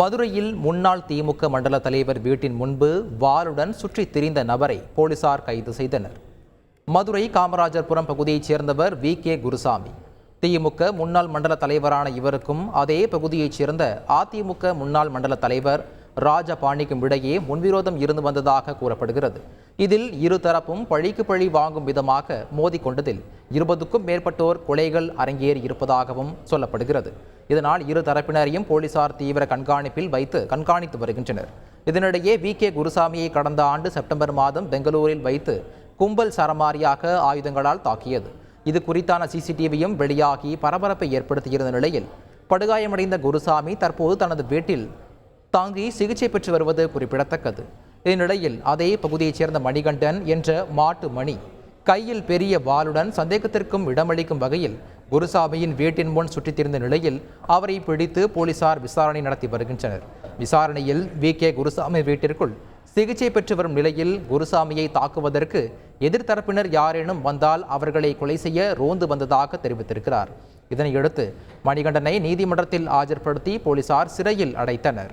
மதுரையில் முன்னாள் திமுக மண்டல தலைவர் வீட்டின் முன்பு வாளுடன் சுற்றித் திரிந்த நபரை போலீசார் கைது செய்தனர். மதுரை காமராஜர்புரம் பகுதியைச் சேர்ந்தவர் வி. கே. குருசாமி. திமுக முன்னாள் மண்டல தலைவரான இவருக்கும் அதே பகுதியைச் சேர்ந்த அதிமுக முன்னாள் மண்டல தலைவர் ராஜபாணிக்கும் இடையே முன்விரோதம் இருந்து வந்ததாக கூறப்படுகிறது. இதில் இருதரப்பும் பழிக்கு பழி வாங்கும் விதமாக மோதிக்கொண்டதில் இருபதுக்கும் மேற்பட்டோர் கொலைகள் அரங்கேறி இருப்பதாகவும் சொல்லப்படுகிறது. இதனால் இரு தரப்பினரையும் போலீசார் தீவிர கண்காணிப்பில் வைத்து கண்காணித்து வருகின்றனர். இதனிடையே வி. கே. குருசாமியை கடந்த ஆண்டு செப்டம்பர் மாதம் பெங்களூரில் வைத்து கும்பல் சரமாரியாக ஆயுதங்களால் தாக்கியது. இது குறித்தான சிசிடிவியும் வெளியாகி பரபரப்பை ஏற்படுத்தியிருந்த நிலையில் படுகாயமடைந்த குருசாமி தற்போது தனது வீட்டில் தாங்கி சிகிச்சை பெற்று வருவது குறிப்பிடத்தக்கது. இந்நிலையில் அதே பகுதியைச் சேர்ந்த மணிகண்டன் என்ற மாட்டு மணி கையில் பெரிய வாளுடன் சந்தேகத்திற்கும் இடமளிக்கும் வகையில் குருசாமியின் வீட்டின் முன் சுற்றித் திரிந்த நிலையில் அவரை பிடித்து போலீசார் விசாரணை நடத்தி வருகின்றனர். விசாரணையில் வி. கே. குருசாமி வீட்டிற்குள் சிகிச்சை பெற்று வரும் நிலையில் குருசாமியை தாக்குவதற்கு எதிர்த்தரப்பினர் யாரேனும் வந்தால் அவர்களை கொலை செய்ய ரோந்து வந்ததாக தெரிவித்திருக்கிறார். இதனையடுத்து மணிகண்டனை நீதிமன்றத்தில் ஆஜர்படுத்தி போலீசார் சிறையில் அடைத்தனர்.